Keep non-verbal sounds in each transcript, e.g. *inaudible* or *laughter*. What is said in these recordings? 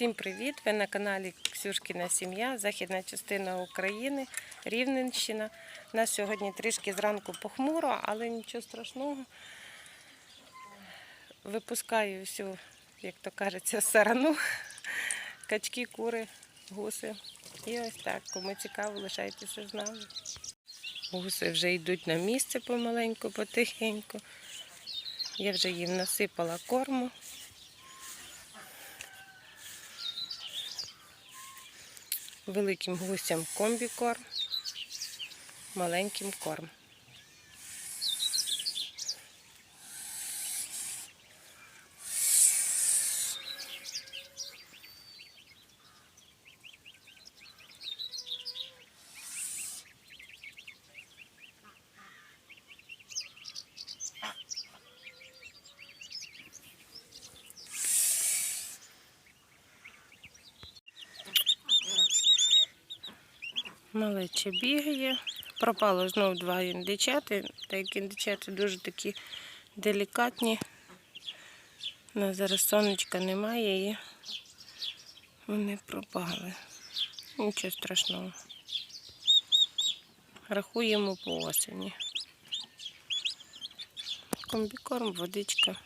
Всім привіт! Ви на каналі Ксюшкіна Сім'я, західна частина України, Рівненщина. У нас сьогодні трішки зранку похмуро, але нічого страшного. Випускаю всю, як то кажеться, сарану, качки, кури, гуси. І ось так. Кому цікаво, лишайтеся з нами. Гуси вже йдуть на місце помаленьку, потихеньку. Я вже їм насипала корму. Великим гусям комбікорм, маленьким корм. Малече бігає. Пропало знов два індичати. Та як індичати дуже такі делікатні. У нас зараз сонечка немає і вони пропали. Нічого страшного. Рахуємо по осені. Комбікорм, водичка.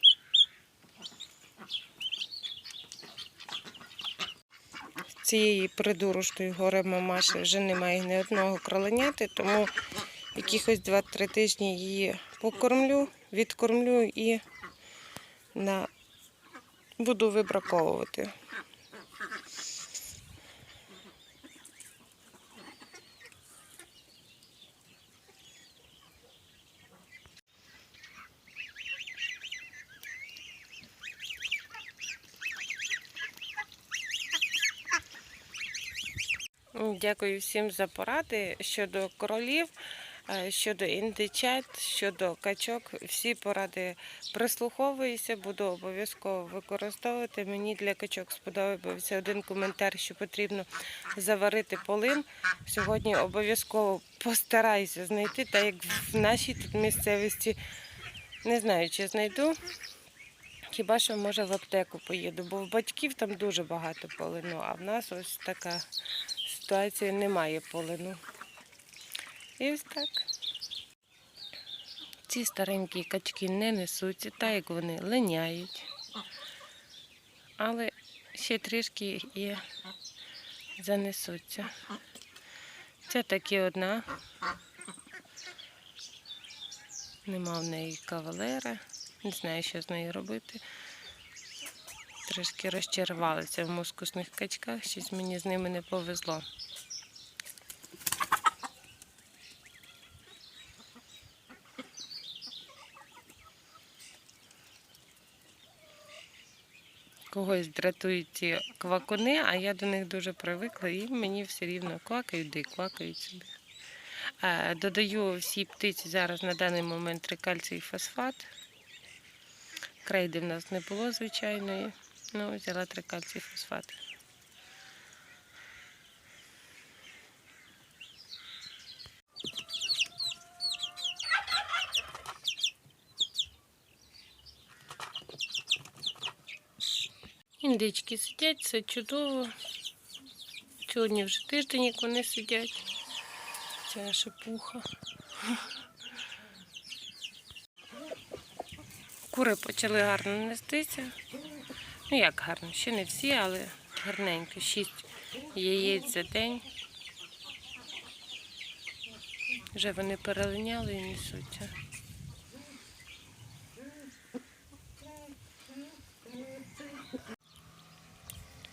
Цієї придурочної гори мамаші вже немає ні одного кроленяти, тому якихось 2-3 тижні її покормлю, відкормлю і на... буду вибраковувати. Дякую всім за поради щодо королів, е, щодо індичат, щодо качок. Всі поради прислуховуюся, буду обов'язково використовувати. Мені для качок сподобався один коментар, що потрібно заварити полин. Сьогодні обов'язково постараюся знайти, так як в нашій тут місцевості не знаю, чи знайду. Хіба що може в аптеку поїду, бо в батьків там дуже багато полину, а в нас ось така ситуація немає полину. І ось так. Ці старенькі качки не несуться, так як вони линяють. Але ще трішки і занесуться. Це таки одна. Нема в неї кавалера. Не знаю, що з нею робити. Трішки розчарувалися в мускусних качках, щось мені з ними не повезло. Когось дратують ці квакуни, а я до них дуже привикла і мені все рівно квакають, де квакають собі. Е, Додаю всій птиці зараз на даний момент трикальцій фосфат. Крейди в нас не було звичайної. Ну, взяла три трикальцій фосфат. Індички сидять, все чудово. Сьогодні вже тиждень, як вони сидять. Ця шепуха. Кури почали гарно нестися. Ну як гарно, ще не всі, але гарненько. Шість яєць за день. Вже вони перелиняли і несуться.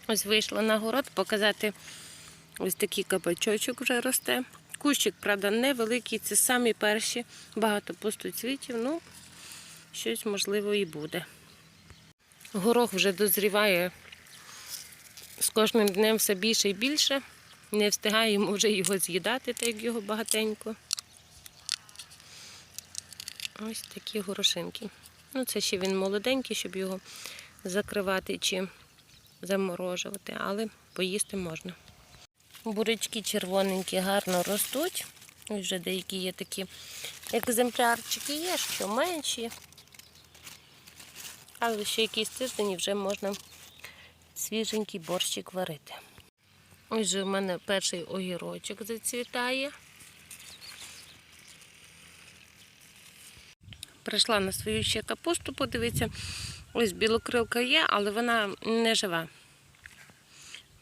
Ось вийшла на город показати ось такий кабачочок вже росте. Кущик, правда, невеликий, це самі перші, багато пустоцвітів, ну щось можливо і буде. Горох вже дозріває з кожним днем все більше і більше. Не встигаємо вже його з'їдати, так як його багатенько. Ось такі горошинки. Ну, це ще він молоденький, щоб його закривати чи заморожувати, але поїсти можна. Бурячки червоненькі гарно ростуть. Вже деякі є такі екземплярчики є, що менші. Але ще якийсь тиждень і вже можна свіженький борщик варити. Ось же в мене перший огірочок зацвітає. Прийшла на свою ще капусту, подивитися. Ось білокрилка є, але вона не жива.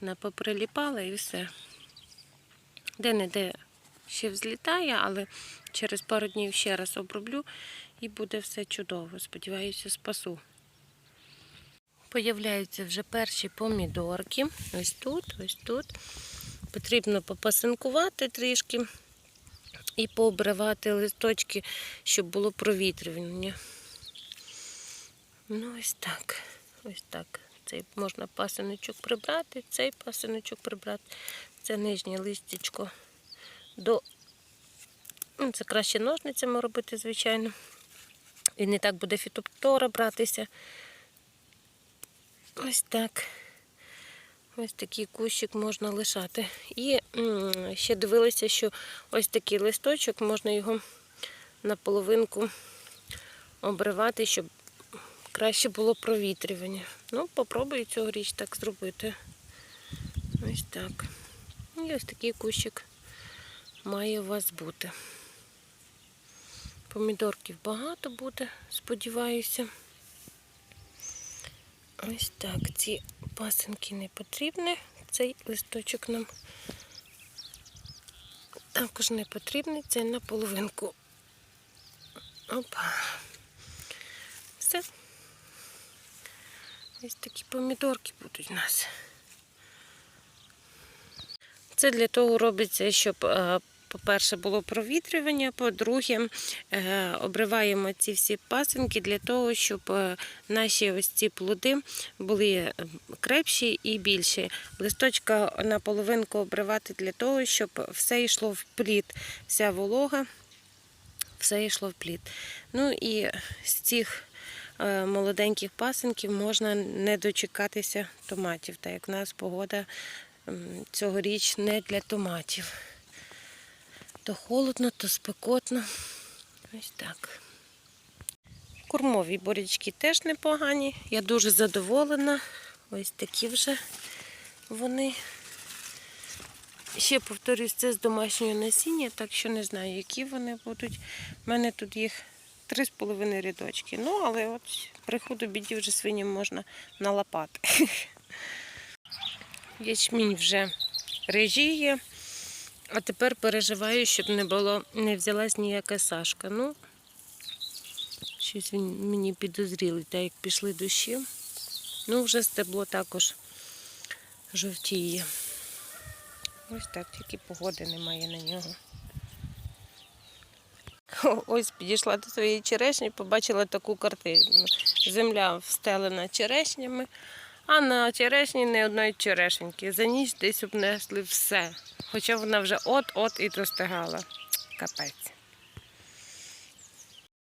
Вона поприліпала і все. Де-не-де ще взлітає, але через пару днів ще раз оброблю і буде все чудово. Сподіваюся, спасу. Появляються вже перші помідорки. Ось тут, ось тут. Потрібно попасинкувати трішки і пообривати листочки, щоб було провітрювання. Ну, ось так. Ось так. Цей можна пасиночок прибрати, цей пасиночок прибрати. Це нижнє листячко до. Ну, Це краще ножницями робити, звичайно. І не так буде фітоптора братися. Ось так. Ось такий кущик можна лишати. І ще дивилася, що ось такий листочок можна його наполовинку обривати, щоб краще було провітрювання. Ну, попробую цьогоріч так зробити. Ось так. І ось такий кущик має у вас бути. Помідорків багато буде, сподіваюся. Ось так, ці пасинки не потрібні. Цей листочок нам також не потрібний, це на половинку. Опа. Все. Ось такі помідорки будуть у нас. Це для того робиться, щоб, е, по-перше, було провітрювання, по-друге, е, обриваємо ці всі пасинки для того, щоб е, наші ось ці плоди були е, крепші і більші. Листочка на половинку обривати для того, щоб все йшло в плід, вся волога, все йшло в плід. Ну і з цих молоденьких пасинків можна не дочекатися томатів, так як в нас погода цьогоріч не для томатів. То холодно, то спекотно. Ось так. Кормові борячки теж непогані. Я дуже задоволена. Ось такі вже вони. Ще повторюсь, це з домашнього насіння, так що не знаю, які вони будуть. У мене тут їх три з половиною рядочки. Ну, але от при худобіді вже свиням можна налапати. *laughs* Ячмінь вже режіє, а тепер переживаю, щоб не було, не взялась ніяка сашка. Ну, щось він мені підозрілий, так як пішли дощі. Ну, вже стебло також жовтіє. Ось так, тільки погоди немає на нього. Ось підійшла до своєї черешні, побачила таку картину. Земля встелена черешнями, а на черешні не одної черешеньки. За ніч десь обнесли все. Хоча вона вже от-от і достигала. Капець.